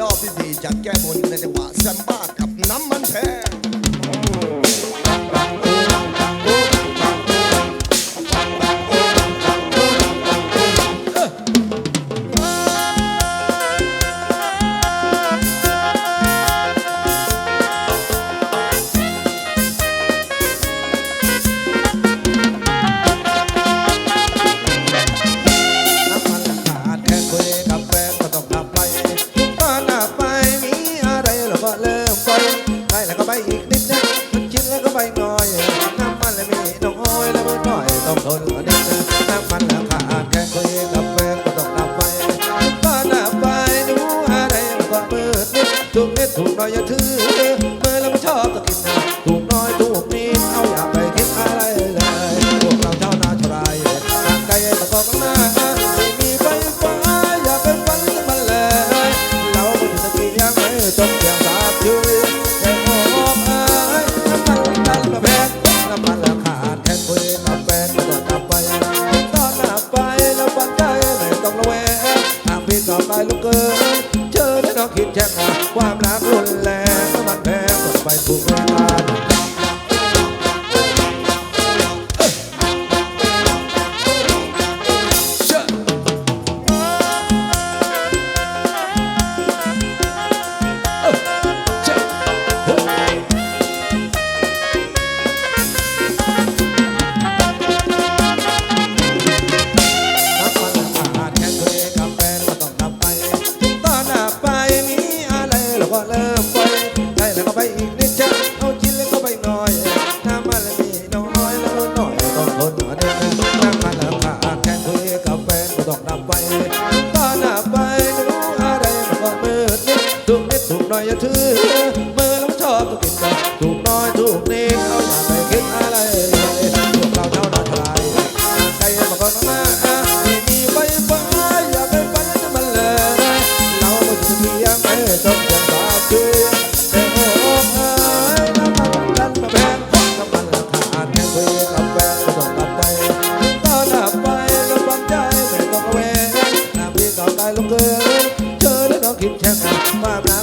รอบที่สี่จะแก้บนในจังหวะแซมบ้ากับน้ำมันแพง อีกนิดนะมันชินแล้วก็ไปหน่อยน้ำมันเลยมีน้องโอยแล้วมันหน่อยต้องทนนิดนะน้ำมันจะขาดแค่คุยกับแฟนก็ต้องดับไปบ้านดับไปดูอะไรเราก็มืดนิดถูกนิดถูกหน่อยอย่าถือเมื่อแล้วมันชอบตะกินนะถูกน้อยถูกนิดเอาอย่าไปคิดอะไรเลยพวกเราชาวนาชาวไร่ทางไกลตะกอกข้างหน้าไม่มีไฟฟ้าอย่าไปฝันถึงมันเลยเราไม่ถึงตะกี้ยังไม่จบเพียง ลูกเกินเจอได้น้องคิดแช่งนความรักรุนแรงมันแพงหมดไปถูกเวลา ถูกนิดถูกหน่อยอย่าถือมือแล้วชอบต้องกินกันถูกน้อยถูกนิดเอาอย่าไปคิดอะไรเลยพวกเราเท่านั้นท่าไรใครมาก่อนมาไม่มีไฟฟ้าอย่าไปฝันถึงมันเลยเราไม่ถึงที่ยังไม่จบยังบาดเจ็บแต่โอ้เอ้ยน้ำมันดันมาแพงน้ำมันราคาแค่คุยกับแฟนก็ต้องกลับไปตอนหน้าไปแล้วฟังใจไม่ต้องระแวงน้ำพี่ต่อไปลงเกิดแค่ amada